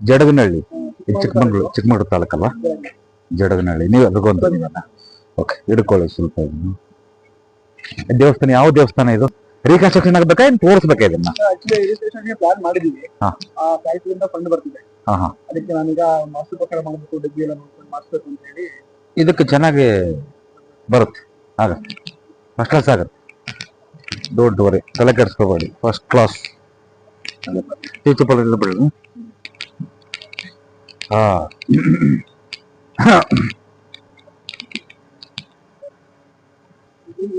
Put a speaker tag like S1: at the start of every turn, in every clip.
S1: ಜಡಗನಹಳ್ಳಿ. ಇದು ಚಿಕ್ಕಮಂಗ್ಳೂರು ಚಿಕ್ಕಮಂಗ್ಳೂರು ತಾಲೂಕಲ್ಲ ಜಡಗನಹಳ್ಳಿ. ನೀವು ಎಲ್ರಿಗೊಂದು ಒಂದು ಓಕೆ ಹಿಡ್ಕೊಳ್ಳಿ ಸ್ವಲ್ಪ ಇದನ್ನು. ದೇವಸ್ಥಾನ ಯಾವ ದೇವಸ್ಥಾನ ಇದು? ರೀಕನ್ಸ್ಟ್ರಕ್ಷನ್ ಆಗಬೇಕಾ ಏನು ತೋರಿಸ್ಬೇಕಾ ಇದನ್ನ?
S2: ಪ್ಲಾನ್ ಮಾಡಿದೀವಿ.
S1: ಹಾ.
S2: ಆ ಫ್ಯಾಕ್ಟ್ರಿಯಿಂದ ಫಂಡ್ ಬರ್ತಿದೆ.
S1: ಹಾ ಹಾ.
S2: ಅದಕ್ಕೆ ನಾನೀಗ ಮಾಸ್ಟರ್ ಪ್ರಕಾರ ಮಾಡಬೇಕು ಡಿಗ್ರಿ ಎಲ್ಲ ನೋಡ್ಕೊಂಡು ಮಾಡಿಸ್ಬೇಕು ಅಂತ ಹೇಳಿ.
S1: ಇದಕ್ಕೆ ಚೆನ್ನಾಗಿ ಬರುತ್ತೆ. ಆಗ ಫಸ್ಟ್ ಕ್ಲಾಸ್ ಆಗತ್ತೆ. ಡೋಂಟ್ ವರಿ ತಲೆ ಕೆಡಿಸ್ಕೋಬೇಡಿ. ಫಸ್ಟ್ ಕ್ಲಾಸ್ ತೀರ್ಥಪಲ್ಲೆ ಬಿಡಿ ಹಾ.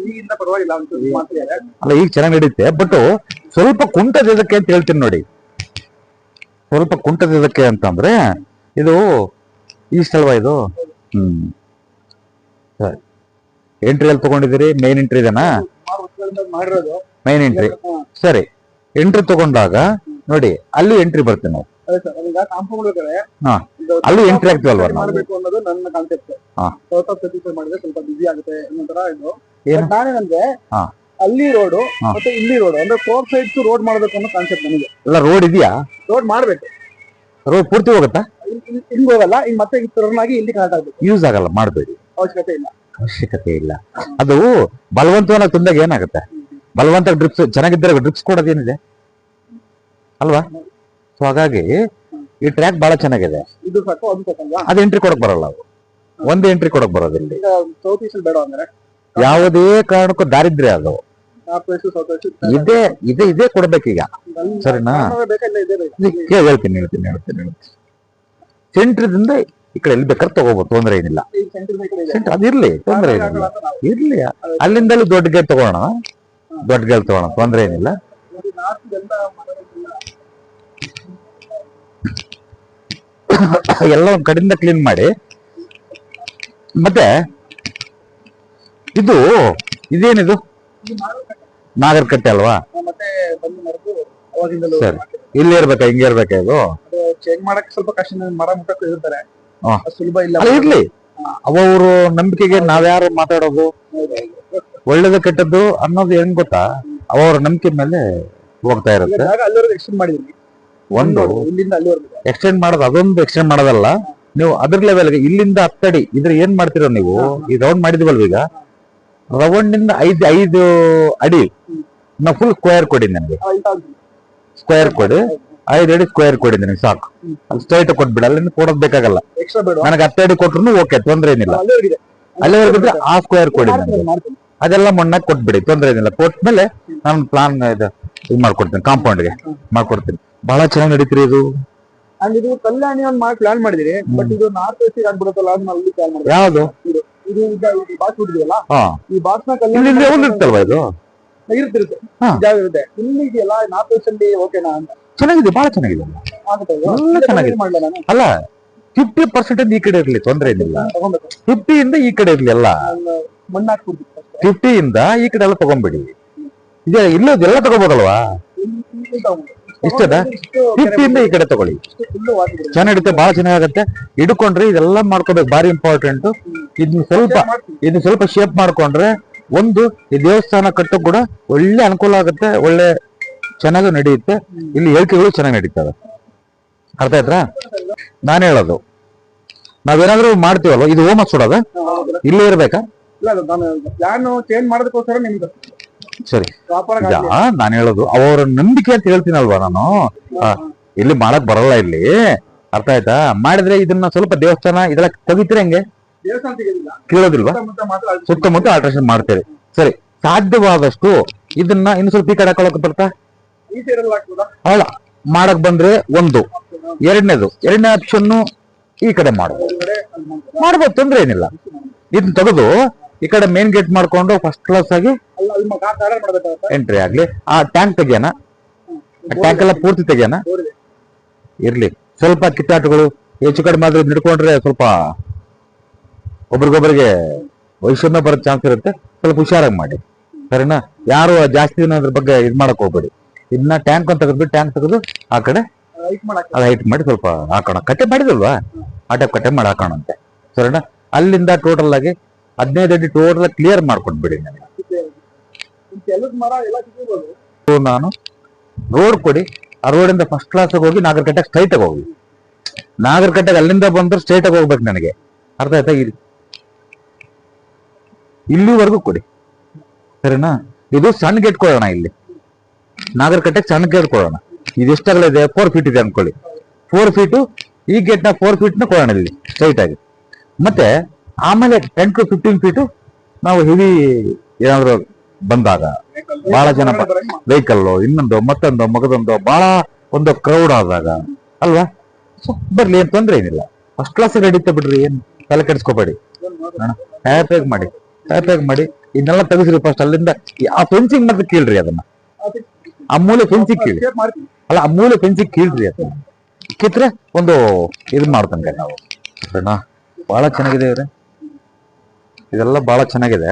S2: ಈಗಿಂದ ಪರವಾಗಿಲ್ಲ ಒಂಚೂರು ಮಾಡ್ತಿದ್ದಾರೆ
S1: ಅಲ್ಲ ಈಗ ಚೆನ್ನಾಗಿ ನಡೀತೆ ಬಟ್ ಸ್ವಲ್ಪ ಕುಂಟದಿದ್ದಕ್ಕೆ ಅಂತ ಹೇಳ್ತೀನಿ ನೋಡಿ. ಸ್ವಲ್ಪ ಕುಂಟದಿದ್ದಕ್ಕೆ ಅಂತಂದ್ರೆ ಇದು ಈ ಸ್ಥಳವ ಇದು? ಹ್ಮ್. ಸರಿ. ಎಂಟ್ರಿ ಎಲ್ಲಿ ತಗೊಂಡಿದ್ದೀರಿ ಮೇನ್ ಎಂಟ್ರಿ ಇದೆನಾ? ಮೈನ್ ಎಂಟ್ರಿ ಸರಿ. ಎಂಟ್ರಿ ತಗೊಂಡಾಗ ನೋಡಿ ಅಲ್ಲಿ ಎಂಟ್ರಿ ಬರ್ತೇವೆ ನಾವು
S2: ಅದೇ ಸರ್ ಈಗ ಕಾಂಪೌಂಡ್ ಬೇಕಾದ್ರೆ
S1: ಹಾ. ಅಲ್ಲಿ ಎಂಟ್ರಿ ಆಗ್ತೀವಲ್ವಾ ನಾವು?
S2: ಮಾಡಬೇಕು ಅನ್ನೋದು ನನ್ನ ಕಾನ್ಸೆಪ್ಟ್
S1: ಹಾ.
S2: ಸ್ವಲ್ಪ ಪ್ರತಿಷ್ಠೆ ಮಾಡಿದ್ರೆ ಸ್ವಲ್ಪ ಬಿಸಿ ಆಗುತ್ತೆ ಅನ್ನೋ ತರ ಇದು
S1: ಏನು?
S2: But ನಾನೇನಂದ್ರೆ
S1: ಹಾ.
S2: ಅಲ್ಲಿ ರೋಡ್
S1: ಹಾ.
S2: ಮತ್ತೆ ಇಲ್ಲಿ ರೋಡ್ ಅಂದ್ರೆ ಫೋರ್ ಸೈಡ್ಸ್ ರೋಡ್ ಮಾಡ್ಬೇಕು ಅನ್ನೋ ಕಾನ್ಸೆಪ್ಟ್ ನನಗೆ
S1: ಎಲ್ಲ ರೋಡ್ ಇದೆಯಾ
S2: ರೋಡ್ ಮಾಡ್ಬೇಕು
S1: ರೋಡ್ ಪೂರ್ತಿ ಹೋಗುತ್ತಾ
S2: ಇಲ್- ಇಲ್- ಹಿಂಗ್ ಹೋಗಲ್ಲ ಹಿಂಗ್ ಮತ್ತೆ ಟರ್ನ್ ಆಗಿ ಇಲ್ಲಿ ಕನೆಕ್ಟ್ ಆಗ್ಬೇಕು
S1: ಯೂಸ್ ಆಗಲ್ಲ ಮಾಡಬೇಡಿ
S2: ಅವಶ್ಯಕತೆ ಇಲ್ಲ
S1: ಅವಶ್ಯಕತೆ ಇಲ್ಲ ಅದು ಬಲವಂತವನ್ನ ತುಂಬ ಏನಾಗುತ್ತೆ ಬಲವಂತ ಡ್ರಿಪ್ಸ್ ಚೆನ್ನಾಗಿದ್ದರೆ ಡ್ರಿಪ್ಸ್ ಕೊಡೋದೇನಿದೆ ಅಲ್ವಾ? ಸೊ ಹಾಗಾಗಿ ಈ ಟ್ರ್ಯಾಕ್ ಬಹಳ ಚೆನ್ನಾಗಿದೆ.
S2: ಇದು ಸಾಕು ಅದು ಸಾಕಲ್ವಾ
S1: ಅದು ಎಂಟ್ರಿ ಕೊಡಕ್ ಬರಲ್ಲ ಒಂದು ಎಂಟ್ರಿ ಕೊಡಕ್ ಬರೋದಿಲ್ಲ
S2: ಈಗ ಸೌತ್ ಈಸ್ಟ್ ಬೇಡ ಅಂದ್ರೆ?
S1: ಯಾವುದೇ ಕಾರಣಕ್ಕೂ ದಾರಿದ್ರೆ ಅದು.
S2: ನಾರ್ತ್ ವೆಸ್ಟ್ ಸೌತ್ ವೆಸ್ಟ್
S1: ಇದೇ ಇದೇ ಇದೇ ಕೊಡ್ಬೇಕೀಗ. ಸರಿನಾ?
S2: ಬೇಕಲ್ಲ ಇದೆ ಬೇಕು?
S1: ಹೇಳ್ತೀನಿ ಹೇಳ್ತೀನಿ ಹೇಳ್ತೀನಿ ಹೇಳ್ತೀನಿ. ಸೆಂಟ್ರದಿಂದ ಈ ಕಡೆ ಎಲ್ಲಿ ಬೇಕಾದ್ರೆ ತಗೋಬಹುದು ತೊಂದ್ರೆ ಏನಿಲ್ಲ.
S2: ಇದೆ.
S1: ಸೆಂಟ್ರ್ ಅದಿರ್ಲಿ ತೊಂದ್ರೆ ಏನಿಲ್ಲ. ಇರ್ಲಿ ಅಲ್ಲಿಂದಲೂ ದೊಡ್ಡ ಗೇಟ್ ತಗೋಣ. ದೊಡ್ಡ ಗೆಲ್ ತಗೋಣ ತೊಂದರೆ ಏನಿಲ್ಲ.
S2: ಎಲ್ಲ
S1: ಕಡಿಂದ ಕಡೆಯಿಂದ ಕ್ಲೀನ್ ಮಾಡಿ. ಮತ್ತೆ ಇದು ಇದೇನಿದು? ನಾಗರಕಟ್ಟೆ ಅಲ್ವಾ? ಸರಿ. ಇಲ್ಲಿ ಇರ್ಬೇಕಾ ಹಿಂಗೆ ಇರ್ಬೇಕಾ ಇದು?
S2: ಚೇಂಜ್ ಮಾಡಕ್ಕೆ ಸ್ವಲ್ಪ ಕಷ್ಟ ಮರ ಮುಟ್ಟಕ್ಕೆ ಇರ್ತಾರೆ. ಸುಲಭ ಇಲ್ಲ.
S1: ಇರ್ಲಿ. ಅವರು ನಂಬಿಕೆಗೆ ನಾವ್ಯಾರು ಮಾತಾಡೋದು? ಒಳ್ಳೇದು ಕೆಟ್ಟದ್ದು ಅನ್ನೋದು ಹೆಂಗ್ ಗೊತ್ತಾ? ಅವ್ರ ನಂಬಿಕೆ ಮೇಲೆ ಹೋಗ್ತಾ ಇರುತ್ತೆ.
S2: ಎಕ್ಸ್ಟೆಂಡ್
S1: ಒಂದು ಎಕ್ಸ್ಟೆಂಡ್ ಮಾಡೋದು ಅದೊಂದು ಎಕ್ಸ್ಟೆಂಡ್ ಮಾಡೋದಲ್ಲ. ನೀವು ಅದ್ರ ಲೆವೆಲ್ಗೆ ಇಲ್ಲಿಂದ ಹತ್ತಡಿ ಇದ್ರೆ ಏನ್ ಮಾಡ್ತಿರೋ ನೀವು? ಈ ರೌಂಡ್ ಮಾಡಿದ್ವಲ್ವ ಈಗ? ರೌಂಡ್ನಿಂದ ಐದು ಐದು ಅಡಿ. ನಾ ಫುಲ್ ಸ್ಕ್ವೇರ್ ಕೊಡಿ ನನಗೆ ಸ್ಕ್ವೇರ್ ಕೊಡಿ ಐದು ಅಡಿ ಸ್ಕ್ವೇರ್ ಕೊಡಿ ನನಗೆ ಸಾಕು. ಸ್ಟ್ರೈಟ್ ಕೊಟ್ಬಿಡ ಅಲ್ಲಿ ಕೊಡೋದ್ ಬೇಕಾಗಲ್ಲ. ನನಗೆ ಹತ್ತು ಅಡಿ ಕೊಟ್ರು ಓಕೆ ತೊಂದ್ರೆ ಏನಿಲ್ಲ. ಅಲ್ಲಿವರೆಗಿದ್ರೆ ಆ ಸ್ಕ್ವೇರ್ ಕೊಡಿ ನನಗೆ. ಅದೆಲ್ಲ ಮಣ್ಣಾಗ ಕೊಟ್ಬಿಡಿ ತೊಂದ್ರೆ ಏನಿಲ್ಲ. ಕೊಟ್ಮೇಲೆ ನಾನು ಪ್ಲಾನ್ ಇದು ಇದು ಮಾಡ್ಕೊಡ್ತೀನಿ ಕಾಂಪೌಂಡ್ಗೆ ಮಾಡ್ಕೊಡ್ತೀನಿ. ಬಹಳ ಚೆನ್ನಾಗಿ ನಡೀತೀರಿ ಇದು.
S2: ಅಂಡ್ ಇದು ಕಲ್ಯಾಣಿ ಒಂದ್ ಮಾಡಿ ಪ್ಲಾನ್ ಮಾಡಿದಿರಿ ಬಟ್ ಇದು ನಾರ್ತ್ ವೆಸ್ಟ್ ಆಗ್ಬಿಡುತ್ತಲ್ಲ ಅದನ್ನ ಅಲ್ಲಿ ಪ್ಲಾನ್ ಮಾಡಿದ್ರೆ.
S1: ಯಾವುದು?
S2: ಇದು ಇದು ಈಗ ಬಾಕ್ಸ್ ಬಿಟ್ಟಿದೆಯಲ್ಲ ಈ
S1: ಬಾಕ್ಸ್ನ
S2: ಕಲ್ಯಾಣ
S1: ಒಂದು ಇರ್ತಲ್ವಾ ಇದು?
S2: ಇರುತ್ತಿರುತ್ತೆ.
S1: ಹಾ.
S2: ಜಾಗ ಇರುತ್ತೆ. ಇಲ್ಲಿ ಇದೆಯಲ್ಲ ನಾರ್ತ್ ವೆಸ್ಟ್ ಅಲ್ಲಿ ಓಕೆನಾ ಅಂತ.
S1: ಚೆನ್ನಾಗಿದೆ ಬಹಳ ಚೆನ್ನಾಗಿದೆ? ಎಲ್ಲ ಚೆನ್ನಾಗಿದೆ. ಅಲ್ಲ ಫಿಫ್ಟಿ ಪರ್ಸೆಂಟ್ ಈ ಕಡೆ ಇರ್ಲಿ ತೊಂದ್ರೆ ಇಲ್ಲ
S2: ತಗೊಂಬೇಕು.
S1: ಫಿಫ್ಟಿ ಇಂದ ಈ ಕಡೆ ಇರ್ಲಿ ಎಲ್ಲ.
S2: ನಾನು ಮಣ್ಣು ಹಾಕ್ಬಿಡ್ತೀನಿ first.
S1: ಫಿಫ್ಟಿ ಇಂದ ಈ ಕಡೆ ಎಲ್ಲ ತಗೊಂಬಿಡಿ ಇದೆ ಇಲ್ಲ ಎಲ್ಲ ತಗೋಬೋದಲ್ವಾ?
S2: ಇಷ್ಟದ
S1: ಫಿಫ್ಟಿ ಇಂದ ಈ ಕಡೆ ತಗೊಳ್ಳಿ.
S2: ಚೆನ್ನಾಗಿ.
S1: ಚೆನ್ನಾಗಿರುತ್ತೆ ಬಹಳ ಚೆನ್ನಾಗತ್ತೆ ಹಿಡ್ಕೊಂಡ್ರೆ ಇದೆಲ್ಲ ಮಾಡ್ಕೋಬೇಕು ಬಾರಿ ಇಂಪಾರ್ಟೆಂಟ್ ಇದನ್ನ ಸ್ವಲ್ಪ ಇದನ್ನ ಸ್ವಲ್ಪ ಶೇಪ್ ಮಾಡ್ಕೊಂಡ್ರೆ ಒಂದು, ಈ ದೇವಸ್ಥಾನ ಕಟ್ಟೋ ಕೂಡ ಒಳ್ಳೆ ಅನುಕೂಲ ಆಗುತ್ತೆ, ಒಳ್ಳೆ ಚೆನ್ನಾಗಿ ನಡೆಯುತ್ತೆ. ಇಲ್ಲಿ ಹೇಳಿಕೆಗಳು ಚೆನ್ನಾಗಿ ನಡೀತವೆ. ಅರ್ಥ ಆಯ್ತಾ? ನಾನು ಹೇಳೋದು. ನಾವೇನಾದ್ರೂ ಮಾಡ್ತೀವಲ್ವ? ಇದು ಹೋಮ ಸುಡೋದ ಇಲ್ಲೇ ಇರ್ಬೇಕಾ?
S2: ಇಲ್ಲ ನಾನು ಪ್ಲಾನ್ ಚೇಂಜ್ ಮಾಡೋದಕ್ಕೋಸ್ಕರ ನಿಮಗೆ
S1: ಸರಿ. ನಾನು ಹೇಳೋದು ಅವರ ನಂಬಿಕೆ ಅಂತ ಹೇಳ್ತೀನಲ್ವಾ ನಾನು? ಆ, ಇಲ್ಲಿ ಮಾಡಕ್ ಬರಲ್ಲ ಇಲ್ಲಿ. ಅರ್ಥ ಆಯ್ತಾ? ಮಾಡಿದ್ರೆ ಇದನ್ನ ಸ್ವಲ್ಪ ದೇವಸ್ಥಾನ ಇದೆಲ್ಲ ತೆಗಿತೀರ ಹೆಂಗೆ?
S2: ದೇವಸ್ಥಾನ
S1: ಕೇಳೋದಿಲ್ವಾ?
S2: ಸುತ್ತಮುತ್ತ ಮಾತ್ರ ಮಾಡ್ತೇವೆ
S1: ಸುತ್ತಮುತ್ತ ಆಲ್ಟ್ರೇಷನ್ ಮಾಡ್ತೀರಿ. ಸರಿ ಸಾಧ್ಯವಾದಷ್ಟು ಇದನ್ನ ಇನ್ನು ಸ್ವಲ್ಪ ಈ ಕಡೆ ಹಾಕೊಳಕ್ ಬರ್ತಾ?
S2: ಈ ಸೈಡ್ ಅಲ್ಲಿ ಹಾಕ್ಬೋದಾ?
S1: ಅಲ್ಲ ಮಾಡಕ್ ಬಂದ್ರೆ ಒಂದು. ಎರಡನೇದು ಎರಡನೇ ಆಪ್ಷನ್ ಈ ಕಡೆ
S2: ಅಲ್ಲಿ ಮಾಡ್ಬೋದಾ?
S1: ಮಾಡ್ಬೋದು ತೊಂದ್ರೆ ಏನಿಲ್ಲ. ಇದನ್ನ ತೆಗೆದು ಈ ಕಡೆ ಮೇನ್ ಗೇಟ್ ಮಾಡ್ಕೊಂಡು ಫಸ್ಟ್ ಕ್ಲಾಸ್ ಆಗಿ ಎಂಟ್ರಿ ಆಗ್ಲಿ. ಆ ಟ್ಯಾಂಕ್ ತೆಗಿಯೋಣ. ಟ್ಯಾಂಕ್ ಎಲ್ಲ ಪೂರ್ತಿ ತೆಗಿಯೋಣ. ಇರ್ಲಿ. ಸ್ವಲ್ಪ ಕಿತ್ತಾಟಗಳು ಹೆಚ್ಚು ಕಡಿಮೆ ಆದ್ರೆ ನಿಡ್ಕೊಂಡ್ರೆ ಸ್ವಲ್ಪ ಒಬ್ರಿಗೊಬ್ರಿಗೆ ವಯಸ್ಸನ್ನ ಬರೋ ಚಾನ್ಸ್ ಇರುತ್ತೆ. ಸ್ವಲ್ಪ ಹುಷಾರಾಗಿ ಮಾಡಿ. ಸರಿನಾ? ಯಾರು ಜಾಸ್ತಿ ದಿನ ಅದ್ರ ಬಗ್ಗೆ ಇದ್ ಮಾಡಕ್ ಹೋಗ್ಬೇಡಿ. ಇದನ್ನ ಟ್ಯಾಂಕ್ ಅಂತ ತೆಗೆದ್ಬಿಟ್ಟು ಟ್ಯಾಂಕ್ ತೆಗೆದು ಆ ಕಡೆ
S2: ಹೈಟ್
S1: ಮಾಡಿ ಸ್ವಲ್ಪ ಹಾಕೋಣ. ಕಟ್ಟೆ ಮಾಡಿದಲ್ವಾ? ಆ ಟೈಪ್ ಕಟ್ಟೆ ಮಾಡಿ ಹಾಕೋಣ ಅಂತೆ. ಸರಿನಾ? ಅಲ್ಲಿಂದ ಟೋಟಲ್ ಆಗಿ ಹದಿನೈದು ಅಡಿ ಟೋಟಲ್ ಕ್ಲಿಯರ್ ಮಾಡ್ಕೊಟ್ಬಿಡಿ ನನಗೆ. ನಾನು ರೋಡ್ ಕೊಡಿ. ಆ ರೋಡಿಂದ ಫಸ್ಟ್ ಕ್ಲಾಸ್ ಹೋಗಿ ನಾಗರಕಟ್ಟೆಗೆ ಸ್ಟ್ರೈಟ್ ಆಗಿ ಹೋಗಿ ನಾಗರಕಟ್ಟೆಗೆ ಅಲ್ಲಿಂದ ಬಂದ್ರೆ ಸ್ಟ್ರೈಟ್ ಆಗಿ ಹೋಗ್ಬೇಕು ನನಗೆ. ಅರ್ಥ ಆಯ್ತಾ ಇಲ್ಲಿ ಇಲ್ಲಿವರೆಗೂ ಕೊಡಿ. ಸರಿನಾ? ಇದು ಸಣ್ಣ ಗೇಟ್ ಕೊಡೋಣ ಇಲ್ಲಿ. ನಾಗರಕಟ್ಟೆಗೆ ಸಣ್ಣ ಗೇಟ್ ಕೊಡೋಣ. ಇದು ಎಷ್ಟಾಗಲ ಇದೆ? ಫೋರ್ ಫೀಟ್ ಇದೆ ಅನ್ಕೊಳ್ಳಿ. ಫೋರ್ ಫೀಟು ಈ ಗೇಟ್ನ ಫೋರ್ ಫೀಟ್ನ ಕೊಡೋಣ ಇಲ್ಲಿ. ಸ್ಟ್ರೈಟ್ ಆಗಿ. ಮತ್ತೆ ಆಮೇಲೆ ಟೆನ್ ಟು ಫಿಫ್ಟೀನ್ ಫೀಟು ನಾವು ಹೆವಿ ಏನಾದ್ರು ಬಂದಾಗ ಬಹಳ ಜನ ವೆಹಿಕಲ್ ಇನ್ನೊಂದು, ಮತ್ತೊಂದು, ಮಗದೊಂದು, ಬಹಳ ಒಂದು ಕ್ರೌಡ್ ಆದಾಗ, ಅಲ್ವಾ? ಸೊ ಬರ್ಲಿ, ಏನ್ ತೊಂದ್ರೆ ಏನಿಲ್ಲ. ಫಸ್ಟ್ ಕ್ಲಾಸ್ ನಡೀತಾ ಬಿಡ್ರಿ, ಏನ್ ತಲೆ ಕೆಡಿಸ್ಕೋಬೇಡಿ. ಹ್ಯಾಪಿಯಾಗಿ ಮಾಡಿ ಹ್ಯಾಪಿಯಾಗಿ ಮಾಡಿ, ಇದನ್ನೆಲ್ಲ ತೆಗೆಸ್ರಿ ಫಸ್ಟ್ ಅಲ್ಲಿಂದ. ಆ ಫೆನ್ಸಿಂಗ್ ಮತ್ತೆ ಕೀಳ್ರಿ ಅದನ್ನ. ಆ ಮೂಲೆ ಫೆನ್ಸಿಂಗ್ ಕೀಳಿ ಅಲ್ಲ, ಆ ಮೂಲೆ ಫೆನ್ಸಿಂಗ್ ಕೀಳ್ರಿ ಅದನ್ನ. ಕಿತ್ರೆ ಒಂದು ಇದು ಮಾಡ್ತಂಗೆ ನಾವು. ಬಹಳ ಚೆನ್ನಾಗಿದೆ ಇವ್ರೆ. ಇದೆಲ್ಲ ಬಹಳ ಚೆನ್ನಾಗಿದೆ.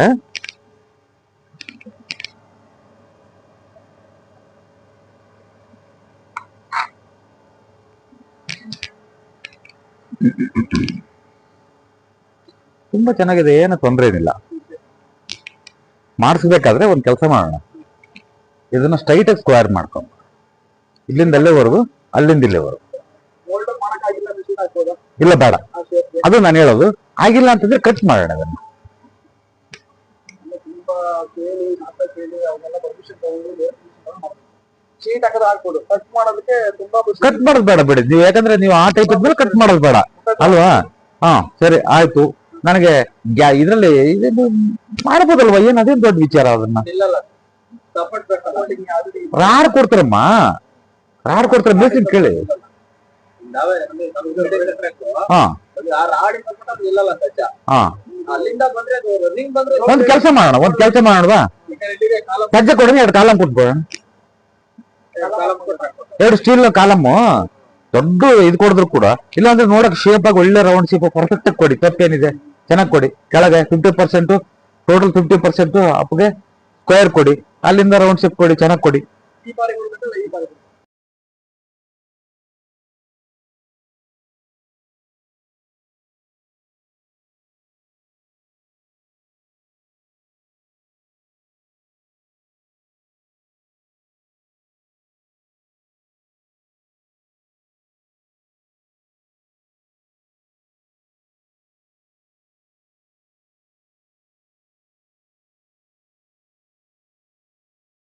S1: ತುಂಬಾ ಚೆನ್ನಾಗಿದೆ, ಏನು ತೊಂದರೆ ಏನಿಲ್ಲ. ಮಾಡಿಸ್ಬೇಕಾದ್ರೆ ಒಂದು ಕೆಲಸ ಮಾಡೋಣ. ಇದನ್ನ ಸ್ಟ್ರೈಟ್ ಆಗಿ ಸ್ಕ್ವೇರ್ ಮಾಡ್ಕೊಂಡು. ಇಲ್ಲಿಂದ ಅಲ್ಲೇವರೆಗೂ, ಅಲ್ಲಿಂದ ಇಲ್ಲೇವರೆಗೂ. ಇಲ್ಲ, ಬೇಡ. ಅದು ನಾನು ಹೇಳೋದು, ಆಗಿಲ್ಲ ಅಂತಂದ್ರೆ ಕಟ್ ಮಾಡೋಣ ಅದನ್ನ
S2: ಕೇಳಿ ನಾಟ ಕೇಳಿ ಅವನ್ನೆಲ್ಲ ಪರ್ಮಿಷನ್ ತಗೊಂಡು ಶೀಟ್ ಹಾಕದ ಹಾಕ್ಬೋದು. ಕಟ್ ಮಾಡೋದಕ್ಕೆ ತುಂಬಾ
S1: ಕಟ್ ಮಾಡೋದು ಬೇಡ ಬಿಡಿ. ನೀವು ಯಾಕಂದ್ರೆ ನೀವು ಆ ಟೈಪ್ ಇದ್ಮೇಲೆ ಕಟ್ ಮಾಡೋದು ಬೇಡ. ಅಲ್ವಾ? ಹಾ ಸರಿ ಆಯ್ತು. ನನಗೆ ಇದ್ರಲ್ಲಿ ಇದು ಮಾಡ್ಬೋದಲ್ವಾ? ಏನ್ ಅದೇನ್ ದೊಡ್ಡ ವಿಚಾರ ಅದನ್ನ? ರಾಡ್ ಕೊಡ್ತಾರಮ್ಮ. ರಾಡ್ ಕೊಡ್ತಾರೆ. ಬೇಸಿಕ್ ಕೇಳಿ. ಹಾ. ಹಾ. ಒಂದ್ ಕೆಲಸ ಮಾಡೋಣ ಒಂದ್ ಕೆಲಸ ಮಾಡೋಣವಾ ಸಜ್ಜೆ ಕೊಡಿ ಎರಡು ಕಾಲಂ
S2: ಕೊಟ್ಬಿಡೋಣ.
S1: ಎರಡು ಸ್ಟೀಲ್ ಕಾಲಮ್ಮು. ದೊಡ್ಡ ಇದು ಕೊಡಿದ್ರು ಕೂಡ. ಇಲ್ಲಾಂದ್ರೆ ನೋಡಕ್ ಶೇಪ್ ಆಗಿ ಒಳ್ಳೆ ರೌಂಡ್ ಶೇಪ್ ಪರ್ಫೆಕ್ಟ್ ಆಗಿ ಕೊಡಿ. ತಪ್ಪೇನಿದೆ ಚೆನ್ನಾಗಿ ಕೊಡಿ. ಕೆಳಗೆ fifty percent total fifty percent ಅಪ್ಗೆ square ಕೊಡಿ. ಅಲ್ಲಿಂದ ರೌಂಡ್ ಶೇಪ್ ಕೊಡಿ ಚೆನ್ನಾಗಿ ಕೊಡಿ.